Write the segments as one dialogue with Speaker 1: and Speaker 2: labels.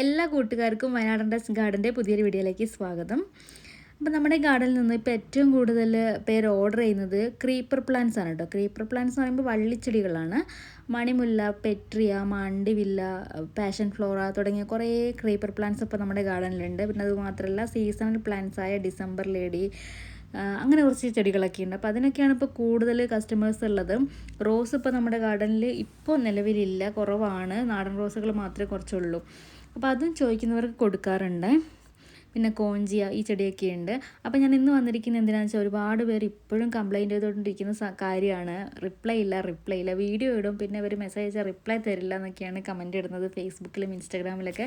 Speaker 1: എല്ലാ കൂട്ടുകാർക്കും വയനാടൻ ഗാർഡന്റെ പുതിയൊരു വീഡിയോയിലേക്ക് സ്വാഗതം. അപ്പോൾ നമ്മുടെ ഗാർഡനിൽ നിന്ന് ഇപ്പോൾ ഏറ്റവും കൂടുതൽ പേര് ഓർഡർ ചെയ്യുന്നത് ക്രീപ്പർ പ്ലാന്റ്സ് ആണ് കേട്ടോ. ക്രീപ്പർ പ്ലാന്റ്സ് എന്ന് പറയുമ്പോൾ വള്ളിച്ചെടികളാണ്. മണിമുല്ല പെട്രിയ മാണ്ടിവില്ല പാഷൻ ഫ്ലോറ തുടങ്ങിയ കുറേ ക്രീപ്പർ പ്ലാന്റ്സ് ഇപ്പോൾ നമ്മുടെ ഗാർഡനിലുണ്ട്. പിന്നെ അതുമാത്രമല്ല സീസണൽ പ്ലാന്റ്സ് ആയ ഡിസംബർ ലേഡി അങ്ങനെ കുറച്ച് ചെടികളൊക്കെ ഉണ്ട്. അപ്പോൾ അതിനൊക്കെയാണ് ഇപ്പോൾ കൂടുതൽ കസ്റ്റമേഴ്സ് ഉള്ളത്. റോസ് ഇപ്പോൾ നമ്മുടെ ഗാർഡനിൽ ഇപ്പോൾ നിലവിലില്ല. കുറവാണ്. നാടൻ റോസുകൾ മാത്രമേ കുറച്ചുള്ളൂ. അപ്പോൾ അതും ചോദിക്കുന്നവർക്ക് കൊടുക്കാറുണ്ട്. പിന്നെ കോഞ്ചിയ ഈ ചെടിയൊക്കെ ഉണ്ട്. അപ്പോൾ ഞാൻ ഇന്ന് വന്നിരിക്കുന്നത് എന്തിനാണെന്ന് വെച്ചാൽ ഒരുപാട് പേർ ഇപ്പോഴും കംപ്ലയിന്റ് ചെയ്തുകൊണ്ടിരിക്കുന്ന കാര്യമാണ്. റിപ്ലൈ ഇല്ല റിപ്ലൈ ഇല്ല. വീഡിയോ ഇടും പിന്നെ അവർ മെസ്സേജ് അയച്ചാൽ റിപ്ലൈ തരില്ല എന്നൊക്കെയാണ് കമന്റ് ഇടുന്നത് ഫേസ്ബുക്കിലും ഇൻസ്റ്റാഗ്രാമിലൊക്കെ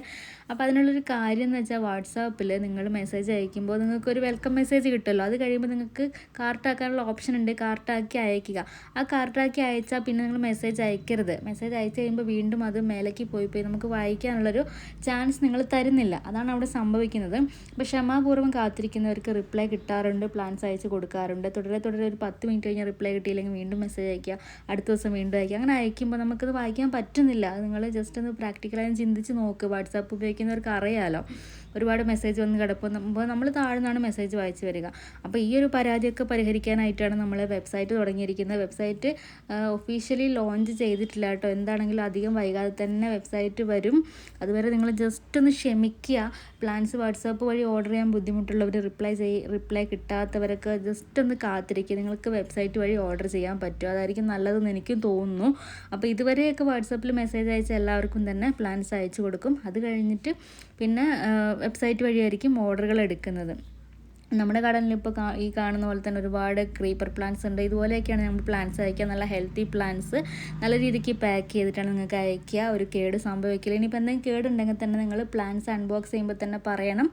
Speaker 1: അപ്പോൾ അതിനുള്ളൊരു കാര്യം എന്ന് വെച്ചാൽ വാട്സാപ്പിൽ നിങ്ങൾ മെസ്സേജ് അയക്കുമ്പോൾ നിങ്ങൾക്ക് ഒരു വെൽക്കം മെസ്സേജ് കിട്ടുമല്ലോ അത് കഴിയുമ്പോൾ നിങ്ങൾക്ക് കാർട്ടാക്കാനുള്ള ഓപ്ഷൻ ഉണ്ട്. കാർട്ടാക്കി അയക്കുക. ആ കാർട്ടാക്കി അയച്ചാൽ പിന്നെ നിങ്ങൾ മെസ്സേജ് അയക്കരുത്. മെസ്സേജ് അയച്ചു കഴിയുമ്പോൾ വീണ്ടും അത് മേലേക്ക് പോയി പോയി നമുക്ക് വായിക്കാനുള്ളൊരു ചാൻസ് നിങ്ങൾ തരുന്നില്ല. അതാണ് അവിടെ സംഭവിക്കുന്നത്. അപ്പോൾ ക്ഷമാപൂർവം കാത്തിരിക്കുന്നവർക്ക് റിപ്ലൈ കിട്ടാറുണ്ട് പ്ലാൻസ് അയച്ച് കൊടുക്കാറുണ്ട്. തുടരെ തുടരെ ഒരു പത്ത് മിനിറ്റ് കഴിഞ്ഞാൽ റിപ്ലൈ കിട്ടിയില്ലെങ്കിൽ വീണ്ടും മെസ്സേജ് അയക്കുക അടുത്ത ദിവസം വീണ്ടും അയക്കുക അങ്ങനെ അയക്കുമ്പോൾ നമുക്കത് വായിക്കാൻ പറ്റുന്നില്ല. നിങ്ങൾ ജസ്റ്റ് ഒന്ന് പ്രാക്ടിക്കലായി ചിന്തിച്ച് നോക്ക്. വാട്സാപ്പ് ഉപയോഗിക്കുന്നവർക്ക് അറിയാമല്ലോ ഒരുപാട് മെസ്സേജ് വന്ന് കിടപ്പുമ്പോൾ നമ്മൾ താഴ്ന്നാണ് മെസ്സേജ് വായിച്ചു വരിക. അപ്പോൾ ഈ ഒരു പരാതിയൊക്കെ പരിഹരിക്കാനായിട്ടാണ് നമ്മൾ വെബ്സൈറ്റ് തുടങ്ങിയിരിക്കുന്നത്. വെബ്സൈറ്റ് ഒഫീഷ്യലി ലോഞ്ച് ചെയ്തിട്ടില്ല കേട്ടോ. എന്താണെങ്കിലും അധികം വൈകാതെ തന്നെ വെബ്സൈറ്റ് വരും. അതുവരെ നിങ്ങൾ ജസ്റ്റ് ഒന്ന് ക്ഷമിക്കുക. പ്ലാൻസ് വാട്സാപ്പ് വഴി ഓർഡർ ചെയ്യാൻ ബുദ്ധിമുട്ടുള്ളവർ റിപ്ലൈ ചെയ് റിപ്ലൈ കിട്ടാത്തവരൊക്കെ ജസ്റ്റ് ഒന്ന് കാത്തിരിക്കുക നിങ്ങൾക്ക് വെബ്സൈറ്റ് വഴി ഓർഡർ ചെയ്യാൻ പറ്റും. അതായിരിക്കും നല്ലതെന്ന് എനിക്കും തോന്നുന്നു. അപ്പോൾ ഇതുവരെയൊക്കെ വാട്സാപ്പിൽ മെസ്സേജ് അയച്ച എല്ലാവർക്കും തന്നെ പ്ലാൻസ് അയച്ചു കൊടുക്കും. അത് കഴിഞ്ഞിട്ട് പിന്നെ വെബ്സൈറ്റ് വഴിയായിരിക്കും ഓർഡറുകൾ എടുക്കുന്നത്. നമ്മുടെ കടലിൽ ഇപ്പോൾ ഈ കാണുന്ന പോലെ തന്നെ ഒരുപാട് ക്രീപ്പർ പ്ലാന്റ്സ് ഉണ്ട്. ഇതുപോലെയൊക്കെയാണ് നമ്മൾ പ്ലാന്റ്സ് അയക്കുക. നല്ല ഹെൽത്തി പ്ലാന്റ്സ് നല്ല രീതിക്ക് പാക്ക് ചെയ്തിട്ടാണ് നിങ്ങൾക്ക് അയക്കുക. ഒരു കേട് സംഭവിക്കില്ല. ഇനിയിപ്പോൾ എന്തെങ്കിലും കേടുണ്ടെങ്കിൽ തന്നെ നിങ്ങൾ പ്ലാന്റ്സ് അൺബോക്സ് ചെയ്യുമ്പോൾ തന്നെ പറയണം.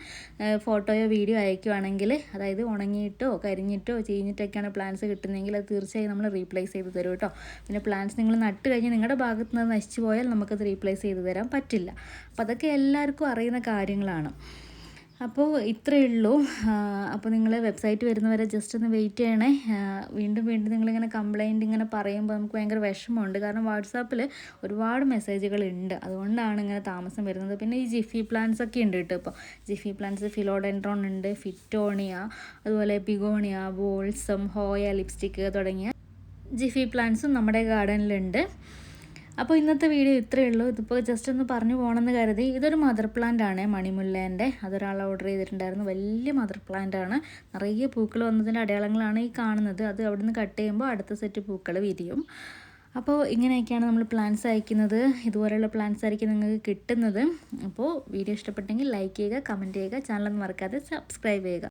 Speaker 1: ഫോട്ടോയോ വീഡിയോ അയക്കുകയാണെങ്കിൽ അതായത് ഉണങ്ങിയിട്ടോ കരിഞ്ഞിട്ടോ ചീഞ്ഞിട്ടൊക്കെയാണ് പ്ലാന്റ്സ് കിട്ടുന്നതെങ്കിൽ അത് തീർച്ചയായും നമ്മൾ റീപ്ലേസ് ചെയ്ത് തരും കേട്ടോ. പിന്നെ പ്ലാന്റ്സ് നിങ്ങൾ നട്ട് കഴിഞ്ഞ് നിങ്ങളുടെ ഭാഗത്ത് നിന്ന് നശിച്ചു പോയാൽ നമുക്കത് റീപ്ലേസ് ചെയ്ത് തരാൻ പറ്റില്ല. അപ്പോൾ അതൊക്കെ എല്ലാവർക്കും അറിയുന്ന കാര്യങ്ങളാണ്. അപ്പോൾ ഇത്രയേ ഉള്ളൂ. അപ്പോൾ നിങ്ങൾ വെബ്സൈറ്റ് വരുന്നവരെ ജസ്റ്റ് ഒന്ന് വെയിറ്റ് ചെയ്യണേ. വീണ്ടും വീണ്ടും നിങ്ങളിങ്ങനെ കംപ്ലൈന്റ് ഇങ്ങനെ പറയുമ്പോൾ നമുക്ക് ഭയങ്കര വിഷമമുണ്ട്. കാരണം വാട്സാപ്പിൽ ഒരുപാട് മെസ്സേജുകൾ ഉണ്ട്. അതുകൊണ്ടാണ് ഇങ്ങനെ താമസം വരുന്നത്. പിന്നെ ഈ ജിഫി പ്ലാന്റ്സ് ഒക്കെ ഉണ്ട് കേട്ടോ ഇപ്പോൾ ജിഫി പ്ലാന്റ്സ് ഫിലോഡൻട്രോൺ ഉണ്ട് ഫിറ്റോണിയ അതുപോലെ പിഗോണിയ ബോൾസം ഹോയ ലിപ്സ്റ്റിക്ക് തുടങ്ങിയ ജിഫി പ്ലാന്റ്സും നമ്മുടെ ഗാർഡനിലുണ്ട് അപ്പോൾ ഇന്നത്തെ വീഡിയോ ഇത്രയേ ഉള്ളൂ. ഇതിപ്പോൾ ജസ്റ്റ് ഒന്ന് പറഞ്ഞു പോകണമെന്ന് കരുതി. ഇതൊരു മദർ പ്ലാന്റ് ആണ്. മണിമുല്ലേന്റെ അതൊരാൾ ഓർഡർ ചെയ്തിട്ടുണ്ടായിരുന്നു. വലിയ മദർ പ്ലാന്റ് ആണ്. നിറയെ പൂക്കൾ വന്നതിന്റെ അടയാളങ്ങളാണ് ഈ കാണുന്നത്. അത് അവിടുന്ന് കട്ട് ചെയ്യുമ്പോൾ അടുത്ത സെറ്റ് പൂക്കൾ വിരിയും. അപ്പോൾ ഇങ്ങനെയൊക്കെയാണ് നമ്മൾ പ്ലാന്റ്സ് അയക്കുന്നത്. ഇതുപോലെയുള്ള പ്ലാന്റ്സ് ആയിരിക്കും നിങ്ങൾക്ക് കിട്ടുന്നത്. അപ്പോൾ വീഡിയോ ഇഷ്ടപ്പെട്ടെങ്കിൽ ലൈക്ക് ചെയ്യുക കമന്റ് ചെയ്യുക ചാനൽ മറക്കാതെ സബ്സ്ക്രൈബ് ചെയ്യുക.